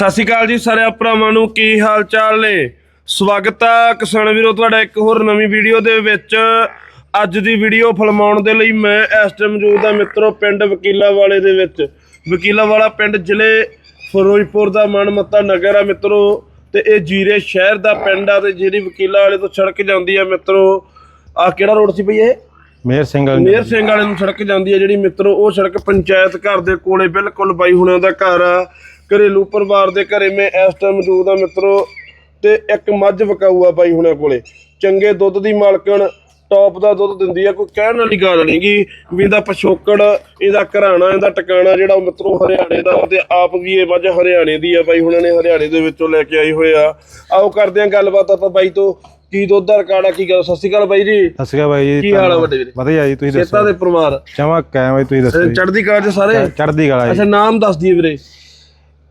ਸਤਿ ਸ਼੍ਰੀ ਅਕਾਲ ਜੀ ਸਾਰੇ ਭਰਾਵਾਂ ਨੂੰ ਕੀ ਹਾਲ ਚਾਲ ਨੇ? ਸਵਾਗਤ ਹੈ ਕਿਸਾਨ ਵੀਰੋ ਤੁਹਾਡਾ ਇੱਕ ਹੋਰ ਨਵੀਂ ਵੀਡੀਓ ਦੇ ਵਿੱਚ। ਅੱਜ ਦੀ ਵੀਡੀਓ ਫਿਲਮਾਉਣ ਦੇ ਲਈ ਮੈਂ ਇਸ ਟਾਈਮ ਮੌਜੂਦ ਹਾਂ ਮਿੱਤਰੋ ਪਿੰਡ ਵਕੀਲਾ ਵਾਲੇ ਦੇ ਵਿੱਚ। ਵਕੀਲਾ ਵਾਲਾ ਪਿੰਡ ਜ਼ਿਲ੍ਹੇ ਫਿਰੋਜ਼ਪੁਰ ਦਾ ਮਨਮੱਤਾ ਨਗਰ ਆ ਮਿੱਤਰੋ ਤੇ ਇਹ ਜੀਰੇ ਸ਼ਹਿਰ ਦਾ ਪਿੰਡ ਆ ਤੇ ਜਿਹੜੀ ਵਕੀਲਾ ਵਾਲੇ ਤੋਂ ਸੜਕ ਜਾਂਦੀ ਆ ਮਿੱਤਰੋ ਆ ਕਿਹੜਾ ਰੋਡ ਸੀ ਬਈ ਇਹ? ਮੇਰ ਸਿੰਘ ਵਾਲੀ ਮੇਰ ਸਿੰਘ ਵਾਲੇ ਨੂੰ ਸੜਕ ਜਾਂਦੀ ਹੈ ਜਿਹੜੀ ਮਿੱਤਰੋ ਉਹ ਸੜਕ ਪੰਚਾਇਤ ਘਰ ਦੇ ਕੋਲੇ ਬਿਲਕੁਲ ਬਾਈ ਹੁਣਾਂ ਦਾ ਘਰ ਆ। ਘਰੇਲੂ ਪਰਿਵਾਰ ਦੇ ਘਰੇ ਮੈਂ ਇਸ ਟਾਈਮ ਮੌਜੂਦ ਆ ਮਿੱਤਰੋ ਤੇ ਇੱਕ ਮੱਝ ਵਕਾਊ ਆ ਬਾਈ ਹੁਣਾਂ ਕੋਲੇ। ਚੰਗੇ ਦੁੱਧ ਦੀ ਮਾਲਕਣ ਟੌਪ ਦਾ ਦੁੱਧ ਦਿੰਦੀ ਆ ਕੋਈ ਕਹਿਣ ਵਾਲੀ ਗੱਲ ਨਹੀਂਗੀ ਵੀ ਇਹਦਾ ਪਛੋਕੜ ਇਹਦਾ ਘਰਾਣਾ ਇਹਦਾ ਟਿਕਾਣਾ ਜਿਹੜਾ ਉਹ ਮਿੱਤਰੋ ਹਰਿਆਣੇ ਦਾ ਤੇ ਆਪ ਵੀ ਇਹ ਮੱਝ ਹਰਿਆਣੇ ਦੀ ਆ ਬਾਈ ਹੁਣਾਂ ਨੇ ਹਰਿਆਣੇ ਦੇ ਵਿੱਚੋਂ ਲੈ ਕੇ ਆਈ ਹੋਏ ਆ। ਆਓ ਕਰਦੇ ਆ ਗੱਲਬਾਤ ਆਪਾਂ ਬਾਈ ਤੋਂ ਕੀ ਦੁੱਧ ਦਾ ਰਿਕਾਰਡ ਆ ਕੀ ਗੱਲ? ਸਤਿ ਸ਼੍ਰੀ ਅਕਾਲ ਬਾਈ ਜੀ। ਸਤਿ ਸ਼੍ਰੀ ਅਕਾਲ ਬਾਈ ਜੀ ਕੀ ਹਾਲ ਆ ਵੱਡੇ ਵੀਰੇ? ਵਧੀਆ ਜੀ ਤੁਸੀਂ ਸੇਤਾ ਦੱਸੋ ਦੇ ਪਰਿਵਾਰ। ਚਮਕ ਕਾਇਮ ਹੈ ਤੁਸੀਂ ਦੱਸੋ। ਚੜ੍ਹਦੀ ਕਲਾ ਚ ਸਾਰੇ? ਚੜ੍ਹਦੀ ਕਲਾ ਅੱਛਾ ਨਾਮ ਦੱਸ ਦਈਏ ਵੀਰੇ।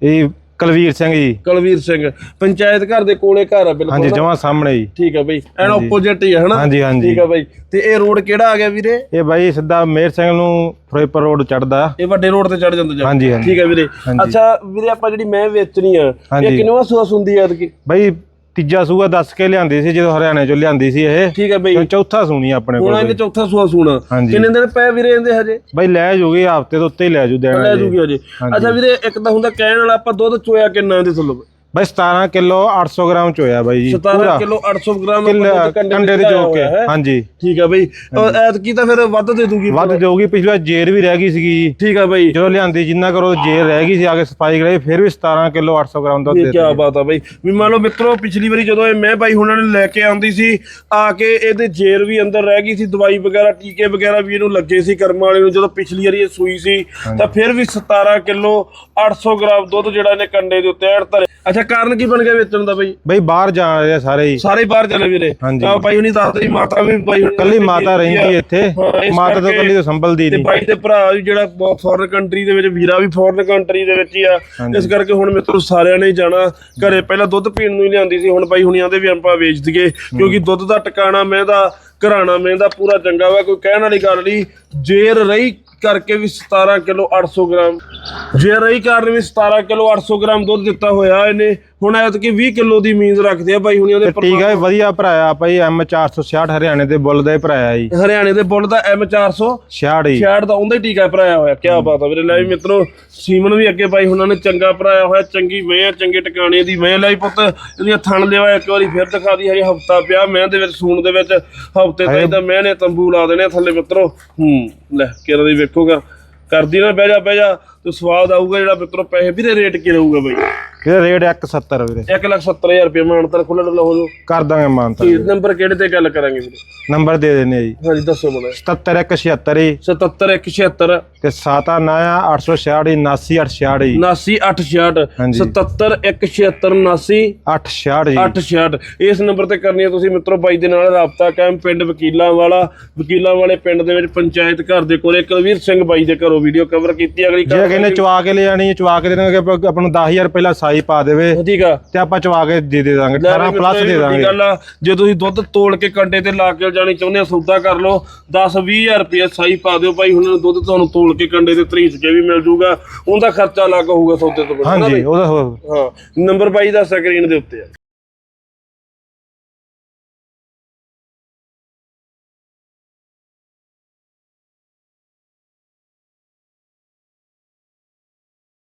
ਇਹ ਕੁਲਵੀਰ ਸਿੰਘ ਜੀ। ਕੁਲਵੀਰ ਸਿੰਘ ਪੰਚਾਇਤ ਘਰ ਦੇ ਕੋਲੇ ਘਰ ਆ ਬਿਲਕੁਲ ਹਾਂਜੀ ਜਮਾ ਸਾਹਮਣੇ ਜੀ। ਠੀਕ ਆ ਬਈ ਐਨ ਆਪੋਜ਼ਿਟ ਹੀ ਆ ਹਨਾ? ਹਾਂਜੀ ਹਾਂਜੀ। ਠੀਕ ਆ ਬਈ ਤੇ ਇਹ ਰੋਡ ਕਿਹੜਾ ਆ ਗਿਆ ਵੀਰੇ? ਇਹ ਬਾਈ ਸਿੱਧਾ ਮੇਰ ਸਿੰਘ ਨੂੰ ਫਿਰੋਜ਼ਪੁਰ ਰੋਡ ਚੜਦਾ ਇਹ ਵੱਡੇ ਰੋਡ ਤੇ ਚੜ ਜਾਂਦਾ ਜਾ। ਹਾਂਜੀ ਹਾਂਜੀ। ਠੀਕ ਆ ਵੀਰੇ। ਹਾਂਜੀ। ਅੱਛਾ ਵੀਰੇ ਆਪਾਂ ਜਿਹੜੀ ਮੈਂ ਵੇਚਣੀ ਆ ਇਹ ਹਾਂਜੀ। ਕਿੰਨਵਾ ਸੂਸ ਹੁੰਦੀ ਆ ਐਤਕੀ? ਬਾਈ ਤੀਜਾ ਸੂਆ ਦੱਸ ਕੇ ਲਿਆਂਦੀ ਸੀ ਜਦੋਂ ਹਰਿਆਣੇ ਚੋਂ ਲਿਆਂਦੀ ਸੀ ਇਹ। ਠੀਕ ਆ ਬਈ। ਚੌਥਾ ਸੂਣੀ ਆਪਣੇ ਹੁਣ ਕੋਲ ਇਹਦੇ ਚੌਥਾ ਸੂਆ ਸੂਣਾ। ਕਿੰਨੇ ਦਿਨ ਪਏ ਵੀਰੇ ਇਹਦੇ ਹਜੇ? ਬਾਈ ਲੈ ਜੂਗੀ ਹਫ਼ਤੇ ਤੋਂ ਉੱਤੇ ਹੀ ਲੈ ਜੂ ਲੈ ਦੇਣਾ ਜੀ ਜੂਗੀ ਹਜੇ। ਹਾਂਜੀ। ਅੱਛਾ ਵੀਰੇ ਇੱਕ ਤਾਂ ਹੁੰਦਾ ਕਹਿਣ ਵਾਲਾ ਆਪਾਂ ਦੁੱਧ ਚੋਇਆ ਕਿੰਨਾ ਇਹਦੇ ਥੱਲੋਂ? ਬਾਈ 17 ਕਿਲੋ 800 ਗ੍ਰਾਮ ਚ ਹੋਇਆ ਬਾਈ ਜੀ 17 ਕਿਲੋ 800 ਗ੍ਰਾਮ ਕੰਡੇ ਦੇ ਚੜਾਇਆ ਜੋ ਕੇ। ਹਾਂਜੀ। ਠੀਕ ਆ ਬਈ। ਐਤਕੀ ਤਾਂ ਫਿਰ ਵੱਧ ਦੇ ਦੂਗੀ ਵੱਧ ਜਾਊਗੀ ਪਿਛਲੀ ਜੇਰ ਵੀ ਰਹਿ ਗਈ ਸੀਗੀ ਜੀ। ਠੀਕ ਆ ਬਈ। ਜਦੋਂ ਲਿਆਂਦੀ ਜਿੰਨਾ ਕਰੋ ਜੇਰ ਰਹਿ ਗਈ ਸੀ ਆ ਕੇ ਸਫ਼ਾਈ ਕਰਾਈ ਫਿਰ ਵੀ 17 ਕਿਲੋ 800 ਗ੍ਰਾਮ ਇਹ ਦੇ ਕੀ ਬਾਤ ਆ ਬਈ। ਵੀ ਮੰਨ ਲਓ ਮਿੱਤਰੋ ਪਿਛਲੀ ਵਾਰੀ ਜਦੋਂ ਇਹ ਮੈਂ ਬਾਈ ਹੁਣਾਂ ਨੇ ਲੈ ਕੇ ਆਉਂਦੀ ਸੀ ਆ ਕੇ ਇਹਦੇ ਜੇਰ ਵੀ ਅੰਦਰ ਰਹਿ ਗਈ ਸੀ ਦਵਾਈ ਵਗੈਰਾ ਟੀਕੇ ਵਗੈਰਾ ਵੀ ਇਹਨੂੰ ਲੱਗੇ ਸੀ ਕਰਮ ਵਾਲੇ ਨੂੰ ਜਦੋਂ ਪਿਛਲੀ ਵਾਰੀ ਇਹ ਸੂਈ ਸੀ ਤਾਂ ਫਿਰ ਵੀ 17 ਕਿਲੋ 800 ਗ੍ਰਾਮ ਦੁੱਧ ਜਿਹੜਾ ਇਹਨੇ ਕੰਡੇ ਦੇ ਉੱਤੇ ਐੜ ਧਰੇ ਅੱਛਾ ਕਾਰਨ ਕੀ ਬਣ ਗਿਆ ਵੇਚਣ ਦਾ ਬਈ? ਬਈ ਬਾਹਰ ਜਾ ਰਹੇ ਆ ਸਾਰੇ ਹੀ। ਸਾਰੇ ਹੀ ਬਾਹਰ ਚਲੇ ਵੀਰੇ। ਹਾਂਜੀ। ਤਾਂ ਬਾਈ ਹੁਣੀ ਦੱਸਦੇ ਸੀ ਮਾਤਾ ਵੀ ਬਾਈ ਹੁਣੀ ਕੱਲੀ ਮਾਤਾ ਰਹਿੰਦੀ ਇੱਥੇ। ਹਾਂ, ਇਸ ਮਾਤਾ ਤੋਂ ਕਰਕੇ- ਕੱਲੀ ਤੋਂ ਸੰਭਲਦੀ ਤੇ ਨਹੀਂ। ਬਾਈ ਦੇ ਭਰਾ ਵੀ ਜਿਹੜਾ ਫੋਰਨ ਕੰਟਰੀ ਦੇ ਵਿੱਚ ਵੀਰਾ ਵੀ ਫੋਰਨ ਕੰਟਰੀ ਦੇ ਵਿੱਚ ਹੀ ਆ। ਇਸ ਕਰਕੇ ਹੁਣ ਮਿੱਤਰੋ ਸਾਰਿਆਂ ਨੇ ਹੀ ਜਾਣਾ ਘਰੇ। ਪਹਿਲਾਂ ਦੁੱਧ ਪੀਣ ਨੂੰ ਹੀ ਲਿਆਂਦੀ ਸੀ ਹੁਣ ਬਾਈ ਹੁਣੀਆਂ ਦੇ ਵੀ ਆਪਾਂ ਵੇਚ ਦਈਏ। ਕਿਉਂਕਿ ਦੁੱਧ ਦਾ ਟਿਕਾਣਾ ਮੈਂ ਦਾ ਘਰਾਣਾ ਮੈਂ ਦਾ ਪੂਰਾ ਚੰਗਾ ਵਾ, ਕੋਈ ਕਹਿਣ ਵਾਲੀ ਗੱਲ ਨਹੀਂ। ਜੇਰ ਰਹੀ ਕਰਕੇ ਵੀ 17 ਕਿਲੋ 800 ਗ੍ਰਾਮ। ਜੇਰ ਰਹੀ ਕਾਰਨ ਵੀ 17 ਕਿਲੋ 800 ਗ੍ਰਾਮ ਦੁੱਧ ਦਿੱਤਾ ਹੋਇਆ ਇਹਨੇ। ਹੁਣ ਐਤਕੀ 20 ਕਿਲੋ ਦੀ ਉਮੀਦ ਰੱਖਦੇ ਆ ਬਾਈ ਹੁਣੀਆਂ ਦੇ ਠੀਕ ਹੈ ਵਧੀਆ ਭਰਾਇਆ ਭਾਈ ਐਮ 466 ਹਰਿਆਣੇ ਦੇ ਬੁੱਲ ਦਾ ਹੀ ਭਰਾਇਆ ਜੀ। ਹਰਿਆਣੇ ਦੇ ਬੁੱਲ ਦਾ M 400 66 ਹੀ। ਸ਼ਾਇਦ ਤਾਂ ਉਹਦਾ ਹੀ ਟੀਕਾ ਭਰਾਇਆ ਹੋਇਆ ਕੀ ਬਾਤ ਆ ਵੀਰੇ ਲੈ ਵੀ ਮਿੱਤਰੋ ਸੀਮਨ ਵੀ ਅੱਗੇ ਬਾਈ ਉਹਨਾਂ ਨੇ ਚੰਗਾ ਭਰਾਇਆ ਹੋਇਆ ਚੰਗੀ ਆ ਚੰਗੇ ਟਿਕਾਣੇ ਦੀ ਮੈਂ ਲਈ ਪੁੱਤ ਇਹਦੀਆਂ ਥਣ ਲਿਆ ਇੱਕ ਵਾਰੀ ਫਿਰ ਦਿਖਾ ਦੀ ਹਜੇ ਹਫਤਾ ਪਿਆ ਮੈਂ ਦੇ ਵਿੱਚ ਸੂਣ ਦੇ ਵਿੱਚ ਹਫ਼ਤੇ ਤਾਈਂ ਤਾਂ ਮੈਂ ਨੇ ਤੰਬੂ ਲਾ ਦੇਣੇ ਥੱਲੇ ਮਿੱਤਰੋ। ਹੂੰ ਲੈ ਕਿਹੜਾ ਦੀ ਵੇਖੋਗਾ। ਕਰਦੀ ਨਾ ਬਹਿ ਜਾ ਬਹਿ ਜਾ ਤੇ ਸਵਾਦ ਆਊਗਾ ਜਿਹੜਾ ਮਿੱਤਰੋ ਪੈਸੇ ਵੀਰੇ ਰੇਟ ਕੀ ਰਹੂਗਾ ਬਾਈ? ਇਹਦਾ ਰੇਟ 170 ਵੀਰੇ। 170000 ਰੁਪਏ ਮਾਨਤਰ ਖੁੱਲ੍ਹਾ ਡੁੱਲਾ ਹੋ ਜਾਊ। ਕਰ ਦਾਂਗੇ ਮਾਨਤਾ ਕੀ ਨੰਬਰ ਕਿਹੜੇ ਤੇ ਗੱਲ ਕਰਾਂਗੇ ਵੀਰੇ? ਨੰਬਰ ਦੇ ਦਿੰਦੇ ਆ ਜੀ। ਹਾਂਜੀ ਦੱਸੋ ਮੜਾ 77176 ਜੀ। 77176 ਤੇ ਸਾਤਾ ਨਾਇਆ 866 79866 79866 ਹਾਂਜੀ। 77176 866 ਜੀ। 866 ਇਸ ਨੰਬਰ ਤੇ ਕਰਨੀ ਹੈ ਤੁਸੀਂ ਮਿੱਤਰੋ ਬਾਈ ਦੇ ਨਾਲ ਰਾਬਤਾ ਕਾਇਮ ਪਿੰਡ ਵਕੀਲਾਂ ਵਾਲਾ ਵਕੀਲਾਂ ਵਾਲੇ ਪਿੰਡ ਦੇ ਵਿੱਚ ਪੰਚਾਇਤ ਘਰ ਦੇ ਕੋਲੇ ਕੁਲਵੀਰ ਸਿੰਘ ਬਾਈ ਦੇ ਘਰੋਂ ਵੀਡੀਓ ਕਵਰ ਕੀਤੀ। ਅਗਲੀ ਜੇ ਕਹਿੰਦੇ ਚਵਾ ਕੇ ਲੈ ਜਾਣੀ ਚਵਾ ਕੇ ਦੇ ਦਾਂਗੇ ਆਪਾਂ ਆਪਾਂ ਨੂੰ 10000 ਪਹਿਲਾਂ ਸਾਈ ਪਾ ਦੇਵੇ ਠੀਕ ਆ। ਤੇ ਆਪਾਂ ਚਵਾ ਕੇ ਦੇ ਦੇ ਦਾਂਗੇ 18 ਪਲੱਸ ਦੇ ਦਾਂਗੇ। ਗੱਲ ਆ ਜੇ ਤੁਸੀਂ ਦੁੱਧ ਤੋਲ ਕੇ ਕੰਡੇ ਤੇ ਲਾ ਕੇ ਜਾਣੀ ਚਾਹੁੰਦੇ ਆ ਸੌਦਾ ਕਰ ਲਓ 10 20000 ਰੁਪਏ ਸਾਈ ਪਾ ਦਿਓ ਭਾਈ ਹੁਣ ਦੁੱਧ ਤੁਹਾਨੂੰ ਤੋਲ ਕੇ ਕੰਡੇ ਤੇ ਤਰੀਸ ਕੇ ਵੀ ਮਿਲ ਜੂਗਾ ਉਹਦਾ ਖਰਚਾ ਅਲੱਗ ਹੋਊਗਾ ਸੌਦੇ ਤੋਂ ਹਾਂਜੀ ਉਹਦਾ ਹੋ- ਨੰਬਰ ਬਾਈ ਦਾ ਸਕਰੀਨ ਦੇ ਉੱਤੇ ਆ।